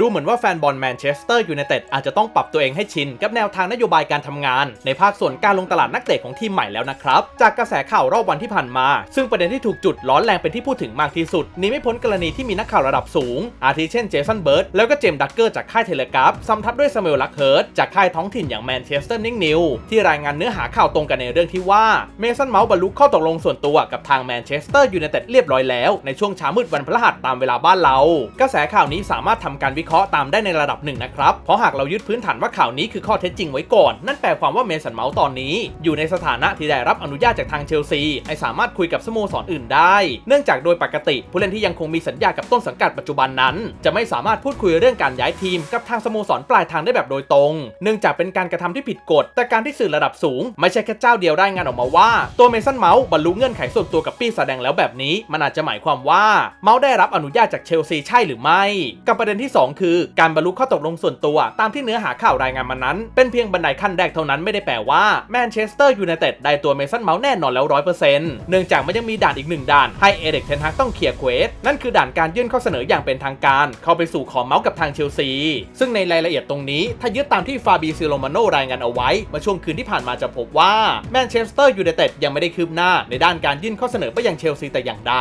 ดูเหมือนว่าแฟนบอลแมนเชสเตอร์ยูไนเต็ดอาจจะต้องปรับตัวเองให้ชิน กับแนวทางนโยบายการทำงาน ในภาคส่วนการลงตลาดนักเตะของทีมใหม่แล้วนะครับ จากกระแสข่าวรอบวันที่ผ่านมา ซึ่งประเด็นที่ถูกจุดร้อนแรงเป็นที่พูดถึงมากที่สุดนี้ไม่พ้นกรณีที่มีนักข่าวระดับสูง อาทิเช่นเจสันเบิร์ดแล้วก็เจมส์ดักเกอร์จากค่ายเทเลกราฟซ้ำทับด้วยซามูเอลลักเฮิร์ตจากค่ายท้องถิ่นอย่างแมนเชสเตอร์นิงนิวที่รายงานเนื้อหาข่าวตรงกันในเรื่องที่ว่าเมสันเมาส์บรรลุข้อตกลงส่วนตัวกับทางแมนเชสเตอร์ยูไนเต็ดเรียบร้อยแล้วในช่วงเช้ามืดวันพฤหัสตามเวลาบ้านเรา กระแสข่าวนี้สามารถทำการวิเคราะห์ตามได้ในระดับหนึ่งนะครับ เพราะหากเรายึดพื้นฐานว่าข่าวนี้คือข้อเท็จจริงไว้ก่อน นั่นแปลความว่าเมสันเมาส์ตอนนี้ อยู่ในสถานะที่ได้รับอนุญาตจากทางเชลซีให้สามารถคุยกับสโมสรออื่นได้ เนื่องจากโดยปกติ ผู้เล่นที่ยังคงมีสัญญากับต้นสังกัดปัจจุบันนั้น จะไม่สามารถพูดคุยเรื่องการย้ายทีม กับทางสโมสรปลายทางได้แบบโดยตรง เนื่องจากเป็นการกระทำที่ผิดกฎ แต่การที่สื่อระดับสูง ไม่ใช่แค่เจ้าเดียวรายงานออกมาว่า ตัวเมสันเมาส์บรรลุเงื่อนไขส่วนตัวกับปี้แสดงแล้วแบบนี้ มันอาจจะหมายความว่าเมาส์ได้รับอนุญาตจากเชลซีใช่หรือไม่ กับประเด็นที่ 2คือ การบรรลุข้อตกลงส่วนตัว ตามที่เนื้อหาข่าวรายงานมานั้น เป็นเพียงบันไดขั้นแรกเท่านั้นไม่ได้แปลว่าแมนเชสเตอร์ยูไนเต็ดได้ตัวเมสันเมาส์แน่นอนแล้วร้อยเปอร์เซ็นต์เนื่องจากมันยังมีด่านอีกหนึ่งด่านให้เอเด็กเทนฮักต้องเคลียร์เควสนั่นคือด่านการยื่นข้อเสนออย่างเป็นทางการ เข้าไปสู่ขอเมาส์กับทางเชลซี ซึ่งในรายละเอียดตรงนี้ ถ้ายึดตามที่ฟาบีซิโลมาโนรายงานเอาไว้เมื่อช่วงคืนที่ผ่านมาจะพบว่าแมนเชสเตอร์ยูไนเต็ดยังไม่ได้คืบหน้าในด้านการยื่นข้อเสนอไปยังเชลซีแต่อย่างใด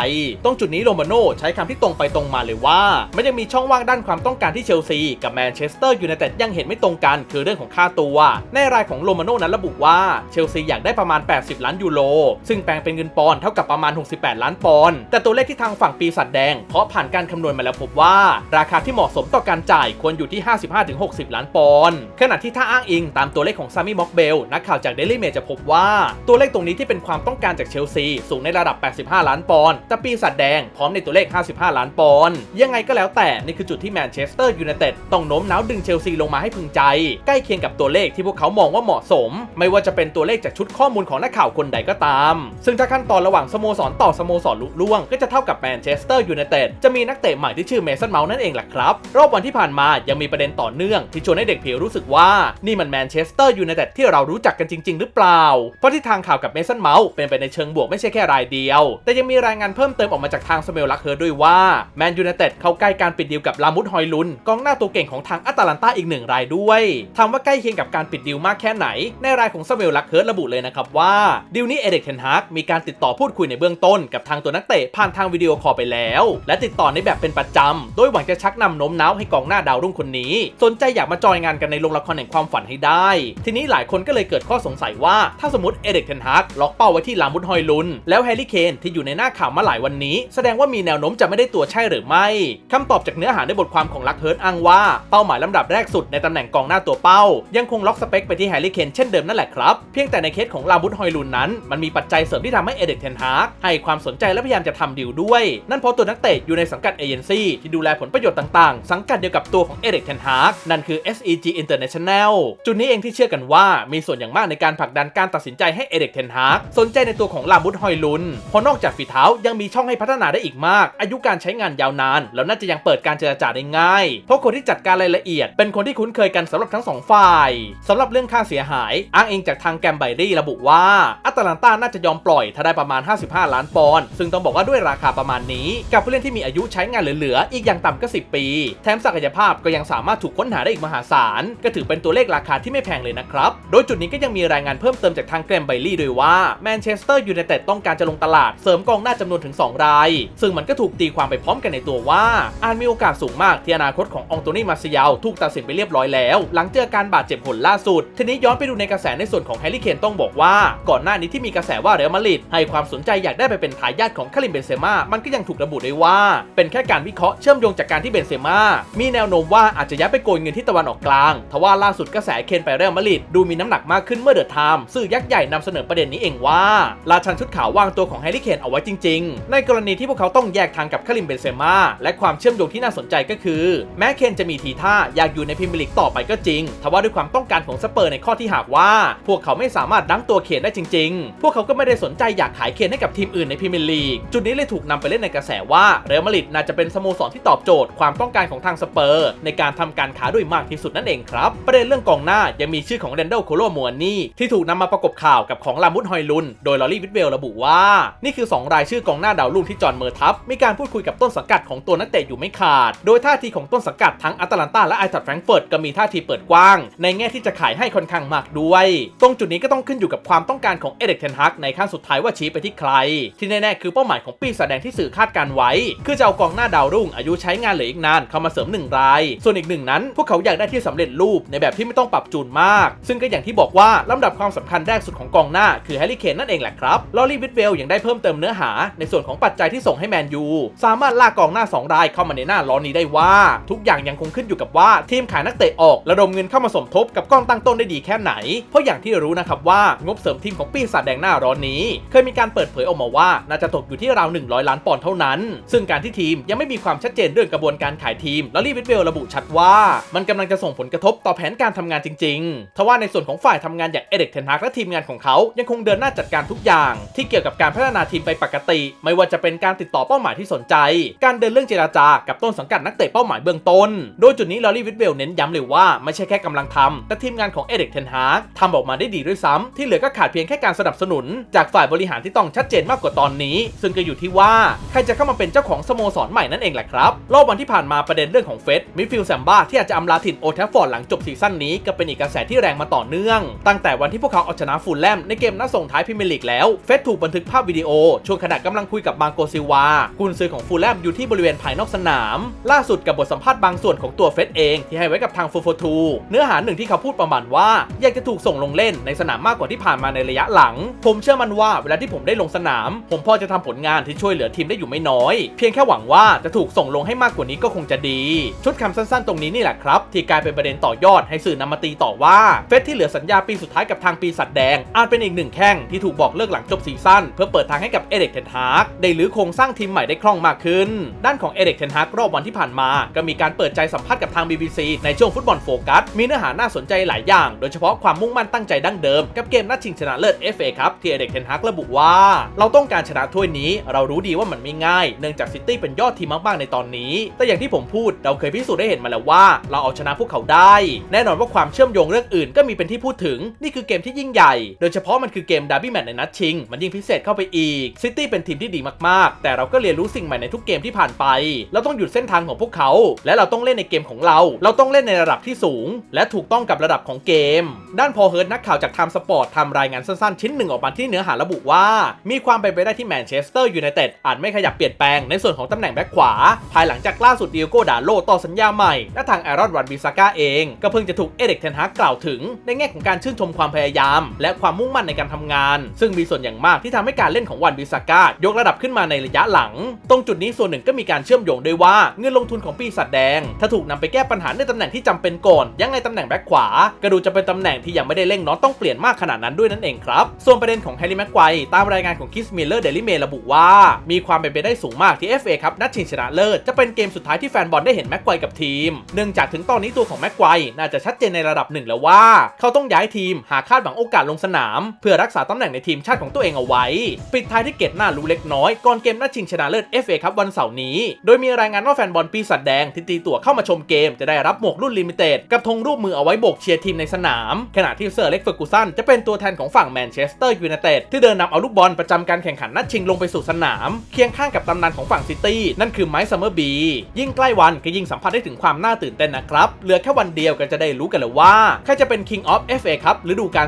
ตรงจุดนี้โรมาโนใช้คำที่ตรงไปตรงมาเลยว่ามันยังมีช่องว่างด้านความต้องการที่เชลซีกับแมนเชสเตอร์ยูไนเต็ดยังเห็นไม่ตรงกันคือเรื่องของค่าตัว ในรายของโรมาโนนั้นระบุว่าเชลซีอยากได้ประมาณ 80 ล้านยูโร ซึ่งแปลงเป็นเงินปอนด์เท่ากับประมาณ 68 ล้านปอนด์แต่ตัวเลขที่ทางฝั่งปีศาจแดงเพราะผ่านการคำนวณมาแล้วพบว่า ราคาที่เหมาะสมต่อการจ่ายควรอยู่ที่ 55-60 ล้านปอนด์ขณะที่ถ้าอ้างอิงตามตัวเลขของซามิม็อกเบลนักข่าวจากเดลี่เมจะพบว่าตัวเลขตรงนี้ที่เป็นความต้องการจากเชลซีสูงในระดับ 85 ล้านปอนด์แต่ปีศาจแดงพร้อมในตัวเลข 55 ล้านปอนด์ยังไงก็แล้วแต่นี่คือจุดที่แมนเชสเตอร์ยูไนเต็ดต้องโน้มน้าวดึงเชลซีลงมาให้พึงใจ ใกล้เคียงกับตัวเลขที่พวกเขามองว่าเหมาะสม ไม่ว่าจะเป็นตัวเลขจากชุดข้อมูลของนักข่าวคนใดก็ตาม ซึ่งถ้าขั้นตอนระหว่างสโมสรต่อสโมสรลุล่วง ก็จะเท่ากับแมนเชสเตอร์ยูไนเต็ดจะมีนักเตะใหม่ที่ชื่อเมสันเมาส์นั่นเองแหละครับ รอบวันที่ผ่านมายังมีประเด็นต่อเนื่องที่ชวนให้เด็กผิวรู้สึกว่านี่มันแมนเชสเตอร์ยูไนเต็ดที่เรารู้จักกันจริง ๆ หรือเปล่า เพราะที่ทางข่าวกับเมสันเมาส์เป็นไปในเชิงบวกไม่ใช่แค่รายเดียว แต่ยังมีรายงานเพิ่มเติมออกมาจากทางสเมลลักเฮอร์ด้วยว่าแมนยูไนเต็ดเข้าใกล้การปิดดีลกับลามุดฮอยลุนกองหน้าตัวเก่งของทางอัตแลนตาอีกหนึ่งรายด้วยถามว่าใกล้เคียงกับการปิดดีลมากแค่ไหน ในรายของสเมลลักเฮิร์ตระบุเลยนะครับว่าดีลนี้เอเด็กเทนฮากมีการติดต่อพูดคุยในเบื้องต้นกับทางตัวนักเตะผ่านทางวิดีโอคอลไปแล้ว และติดต่อในแบบเป็นประจำโดยหวังจะชักนำโน้มน้าวให้กองหน้าดาวรุ่งคนนี้ สนใจอยากมาจอยงานกันในโรงละครแห่งความฝันให้ได้ ทีนี้หลายคนก็เลยเกิดข้อสงสัยว่าถ้าสมมติเอเด็กเทนฮากล็อกเป้าไว้ที่ลามุดฮอยลุน แล้วแฮร์รี่เคนที่อยู่ในหน้าข่าวมาหลายวันนี้ แสดงว่ามีแนวโน้มจะไม่ได้ตัวใช่หรือไม่คำตอบจากเนื้อหาในบทความของลักเฮิร์ตอ้างว่าเป้าหมายลำดับแรกสุดในตำแหน่งกองหน้าตัวเป้า ยังคงล็อกสเปคไปที่แฮร์รี่เคนเช่นเดิมนั่นแหละครับ เพียงแต่ในเคสของลาบุตฮอยลุนนั้น มันมีปัจจัยเสริมที่ทำให้เอเด็กเทนฮากให้ความสนใจและพยายามจะทำดีลด้วย นั่นเพราะตัวนักเตะอยู่ในสังกัดเอเจนซี่ที่ดูแลผลประโยชน์ต่างๆ สังกัดเดียวกับตัวของเอเด็กเทนฮากนั่นคือ SEG International จุดนี้เองที่เชื่อกันว่ามีส่วนอย่างมากในการผลักดันการตัดสินใจให้เอเด็กเทนฮากสนใจในตัวของลาบุตฮอยลุนเพราะนอกจากฝีเท้ายังมีช่องให้พัฒนาได้อีกมาก อายุการใช้งานยาวนานแล้วน่าจะยังเปิดการเจรจาได้ง่ายเพราะคนที่จัดการรายละเอียด เป็นคนที่คุ้นเคยกันสำหรับทั้งสองฝ่ายสำหรับเรื่องค่าเสียหาย อ้างอิงจากทางแกมไบรี่ระบุว่าอัตแลนตาน่าจะยอมปล่อยถ้าได้ประมาณ 55 ล้านปอนด์ซึ่งต้องบอกว่าด้วยราคาประมาณนี้ กับผู้เล่นที่มีอายุใช้งานเหลือๆอีกอย่างต่ำก็ 10 ปี แถมศักยภาพก็ยังสามารถถูกค้นหาได้อีกมหาศาลก็ถือเป็นตัวเลขราคาที่ไม่แพงเลยนะครับโดยจุดนี้ก็ยังมีรายงานเพิ่มเติมจากทางแกรมไบรี่ด้วยว่าแมนเชสเตอร์ยูไนเต็ดต้องการจะลงตลาดเสริมกองหน้าจำนวนถึง 2 ราย ซึ่งมันก็ถูกตีความไปพร้อมกันในตัวว่าอาจมีโอกาสสูงมากที่อนาคตขององโตนี่มาซิยาลถูกตัดสินไปเรียบร้อยแล้ว หลังเจอการบาดเจ็บผลล่าสุด ทีนี้ย้อนไปดูในกระแสในส่วนของแฮร์รี่เคนต้องบอกว่า ก่อนหน้านี้ที่มีกระแสว่าเรอัลมาดริดให้ความสนใจอยากได้ไปเป็นทายาทของคาริมเบนเซม่ามันก็ยังถูกระบุได้ว่า เป็นแค่การวิเคราะห์เชื่อมโยงจากการที่เบนเซม่ามีแนวโน้มว่าอาจจะย้ายไปโกยเงินที่ตะวันออกกลางทว่าล่าสุดกระแสเคนไปเรอัลมาดริดดูมีน้ำหนักมากขึ้นเมื่อเดอะไทม์สื่อยักษ์ใหญ่นำเสนอประเด็นนี้เองว่าราชันชุดขาววางตัวของแฮร์รี่เคนเอาไว้จริง ๆ ในกรณีที่พวกเขาต้องแยกทางกับคาริมเบนเซม่าและความเชื่อมโยงที่น่าสนใจก็คือแม้เคนจะมีทีท่าอยากอยู่ในพรีเมียร์ลีกต่อไปก็จริง ทว่าด้วยความต้องการของสเปอร์ในข้อที่หากว่า พวกเขาไม่สามารถดั้งตัวเคนได้จริง ๆ พวกเขาก็ไม่ได้สนใจอยากขายเคนให้กับทีมอื่นในพรีเมียร์ลีก จุดนี้เลยถูกนำไปเล่นในกระแสว่าเรอัลมาดริดน่าจะเป็นสโมสรที่ตอบโจทย์ความต้องการของทางสเปอร์ในการทำการค้าด้วยมากที่สุดนั่นเองครับ ประเด็นเรื่องกองหน้ายังมีชื่อของเรนเดลโคโลมัวนี่ที่ถูกนำมาประกบข่าวกับของลามุดฮอยลุน โดยลอรี่วิทเวลระบุว่า นี่คือ 2 รายชื่อกองหน้าดาวรุ่งที่จอห์นเมอร์ทัพมีการพูดคุยกับต้นสังกัดของตัวนักเตะอยู่ไม่ขาด โดยท่าทีของของต้นสังกัดทั้งอัตแลนตาและไอทัดแฟรงเฟิร์ตก็มีท่าทีเปิดกว้าง ในแง่ที่จะขายให้ค่อนข้างมากด้วย ตรงจุดนี้ก็ต้องขึ้นอยู่กับความต้องการของเอเด็กเทนฮักในขั้นสุดท้ายว่าชี้ไปที่ใคร ที่แน่ๆคือเป้าหมายของปีศาจแดงที่สื่อคาดการไว้ คือจะเอากองหน้าดาวรุ่งอายุใช้งานเหลืออีกนานเข้ามาเสริมหนึ่งราย ส่วนอีกหนึ่งนั้น พวกเขาอยากได้ที่สำเร็จรูปในแบบที่ไม่ต้องปรับจูนมาก ซึ่งก็อย่างที่บอกว่าลำดับความสำคัญแรกสุดของกองหน้าคือแฮร์รี่เคนนั่นเองแหละครับลอรี่วิทเวลยังได้เพิ่มเติมเนื้อหา ในส่วนของปัจจัยที่ส่งให้แมนยูสามารถลากกองหน้า 2 รายเข้ามาในหน้าล้อนี้ได้ว่าทุกอย่างยังคงขึ้นอยู่กับว่าทีมขายนักเตะออกระดมเงินเข้ามาสมทบกับกองตั้งต้นได้ดีแค่ไหน เพราะอย่างที่รู้นะครับว่างบเสริมทีมของปีศาจแดงหน้าร้อนนี้ เคยมีการเปิดเผยออกมาว่าน่าจะตกอยู่ที่ราว 100 ล้านปอนด์เท่านั้น ซึ่งการที่ทีมยังไม่มีความชัดเจนเรื่องกระบวนการขายทีมลอรีวิทเวลระบุชัดว่า มันกำลังจะส่งผลกระทบต่อแผนการทำงานจริงๆทว่าในส่วนของฝ่ายทำงานอย่างเอเด็กเทนฮากและทีมงานของเขายังคงเดินหน้าจัดการทุกอย่าง ที่เกี่ยวกับการพัฒนาทีมไปปกติ ไม่ว่าจะเป็นการติดต่อเป้าหมายที่สนใจ การเดินเรื่องเจราจากับต้นสังกัดนักเตะเป้าหมายเบื้องต้น โดยจุดนี้ลอรี่วิทเวลเน้นย้ำเลยว่าไม่ใช่แค่กำลังทำแต่ทีมงานของเอเด็กเทนฮากทำออกมาได้ดีด้วยซ้ำที่เหลือก็ขาดเพียงแค่การสนับสนุน จากฝ่ายบริหารที่ต้องชัดเจนมากกว่าตอนนี้ ซึ่งก็อยู่ที่ว่าใครจะเข้ามาเป็นเจ้าของสโมสรใหม่นั่นเองแหละครับรอบวันที่ผ่านมาประเด็นเรื่องของเฟสมิฟิลด์แซมบ้าที่อาจจะอำลาถิ่นโอลด์แทฟฟอร์ดหลังจบซีซั่นนี้ก็เป็นอีกกระแสที่แรงมาต่อเนื่อง ตั้งแต่วันที่พวกเขาเอาชนะฟูลแลมในเกมนัดส่งท้ายพรีเมียร์ลีกแล้วเฟสถูกบันทึกภาพวิดีโอ ช่วงขณะกำลังคุยกับมาโกซิวากุนซือของฟูลแลมอยู่ที่บริเวณภายนอกสนาม ล่าสุดกับบทสัมภาษณ์บางส่วนของตัวเฟสเองที่ให้ไว้กับทางฟูโฟทูเนื้อหาหนึ่งที่เขาพูดประมาณว่า อยากจะถูกส่งลงเล่นในสนามมากกว่าที่ผ่านมาในระยะหลัง ผมเชื่อมันว่าเวลาที่ผมได้ลงสนาม ผมพอจะทำผลงานที่ช่วยเหลือทีมได้อยู่ไม่น้อย เพียงแค่หวังว่าจะถูกส่งลงให้มากกว่านี้ก็คงจะดี ชุดคำสั้นๆ ตรงนี้นี่แหละครับ ที่กลายเป็นประเด็นต่อยอดให้สื่อนำมาตีต่อว่าเฟสที่เหลือสัญญาปีสุดท้ายกับทางปีสัตว์แดง อาจเป็นอีกหนึ่งแข้งที่ถูกบอกเลิกหลังจบซีซั่นเพื่อเปิดทางให้กับเอเด็กเทนฮากได้หรือโครงสร้างทีมใหม่ได้คล่องมากขึ้น ด้านของเอเด็กเทนฮากรอบวันที่ผ่านมาก็มีการเปิดใจสัมภาษณ์กับทาง BBC ในช่วงฟุตบอลโฟกัส มีเนื้อหาน่าสนใจหลายอย่าง โดยเฉพาะความมุ่งมั่นตั้งใจดั้งเดิม กับเกมนัดชิงชนะเลิศ FA ครับที่เอเด็กเทนฮากระบุว่า เราต้องการชนะถ้วยนี้ เรารู้ดีว่ามันไม่ง่าย เนื่องจากซิตี้เป็นยอดทีมมากๆในตอนนี้ แต่อย่างที่ผมพูดเราเคยพิสูจน์ได้เห็นมาแล้วว่า เราเอาชนะพวกเขาได้ แน่นอนว่าความเชื่อมโยงเรื่องอื่นก็มีเป็นที่พูดถึงนี่คือเกมที่ยิ่งใหญ่ โดยเฉพาะมันคือเกมดาร์บี้แมตช์ในนัดชิง มันยิ่งพิเศษเข้าไปอีกซิตี้เป็นทีมที่ดีมากๆ แต่เราก็เรียนรู้สิ่งใหม่ในทุกเกมที่ผ่านไปเราต้องหยุดเส้นทางของพวกเขาและเราต้องเล่นในเกมของเรา เราต้องเล่นในระดับที่สูง และถูกต้องกับระดับของเกม ด้านพอเฮิร์ตนักข่าวจากไทม์สปอร์ตทำรายงานสั้นๆ ชิ้นหนึ่งออกมาที่เนื้อหาระบุว่า มีความเป็นไปได้ที่แมนเชสเตอร์ยูไนเต็ดอาจไม่ขยับเปลี่ยนแปลงในส่วนของตำแหน่งแบ็คขวา ภายหลังจากล่าสุดเดียโก้ดาโลต่อสัญญาใหม่และทางแอรอนวันบิซาก้าเอง ก็เพิ่งจะถูกเอเด็กเทนฮากกล่าวถึง ในแง่ของการชื่นชมความพยายาม และความมุ่งมั่นในการทำงาน ซึ่งมีส่วนอย่างมากที่ทำให้การเล่นของวันบิซาก้ายกระดับขึ้นมาในระยะหลัง ตรงจุดนี้ส่วนหนึ่งก็มีการเชื่อมโยงด้วยว่าเงินลงทุนของปีศาจแดง ถ้าถูกนำไปแก้ปัญหาในตำแหน่งที่จำเป็นก่อน ยังในตำแหน่งแบ็คขวา ก็ดูจะเป็นตำแหน่งที่ยังไม่ได้เร่งน็อตต้องเปลี่ยนมากขนาดนั้นด้วยนั่นเองครับ ส่วนประเด็นของแฮร์รี่แม็กไกว์ตามรายงานของคิสมิลเลอร์เดลิเมระบุว่า มีความเป็นไปได้สูงมากที่ FA ครับนัดชิงชนะเลิศจะเป็นเกมสุดท้ายที่แฟนบอลได้เห็นแม็กไกว์กับทีม เนื่องจากถึงตอนนี้ตัวของแม็กไกว์น่าจะชัดเจนในระดับหนึ่งแล้วว่า เขาต้องย้ายทีมหาคาดหวังโอกาสลงสนาม เพื่อรักษาตำแหน่งในทีมชาติของตัวเองเอาไว้ ปิดท้ายที่เกตหน้ารู้เล็กน้อยก่อนเกมนัดชิงชนะเลิศ FA ครับวันเสาร์นี้ โดยมีรายงานว่าแฟนบอลปีศาจแดงที่ตีตั๋วเข้ามาชมเกมจะได้รับหมวกรุ่นลิมิเต็ดกับธงรูปมือเอาไว้โบกเชียร์ทีมในสนาม ขณะที่เซอร์เล็กเฟอร์กูสันจะเป็นตัวแทนของฝั่งแมนเชสเตอร์ยูไนเต็ดที่เดินนำเอาลูกบอลประจำการแข่งขันนัดชิงลงไปสู่สนาม เคียงข้างกับตำนานของฝั่งซิตี้นั่นคือไมค์ซัมเมอร์บียิ่งใกล้วันก็ยิ่งสัมผัสได้ถึงความน่าตื่นเต้นนะครับเหลือแค่วันเดียวก็จะได้รู้กันแล้วว่าใครจะเป็น King of FA ครับฤดูกาล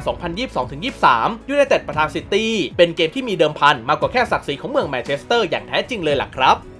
2022-23ยูไนเต็ดประทานซิตี้เป็นเกมที่มีเดิมพันมากกว่าแค่ศักดิ์ศรีของเมืองแมนเชสเตอร์อย่างแท้จริงเลยล่ะครับ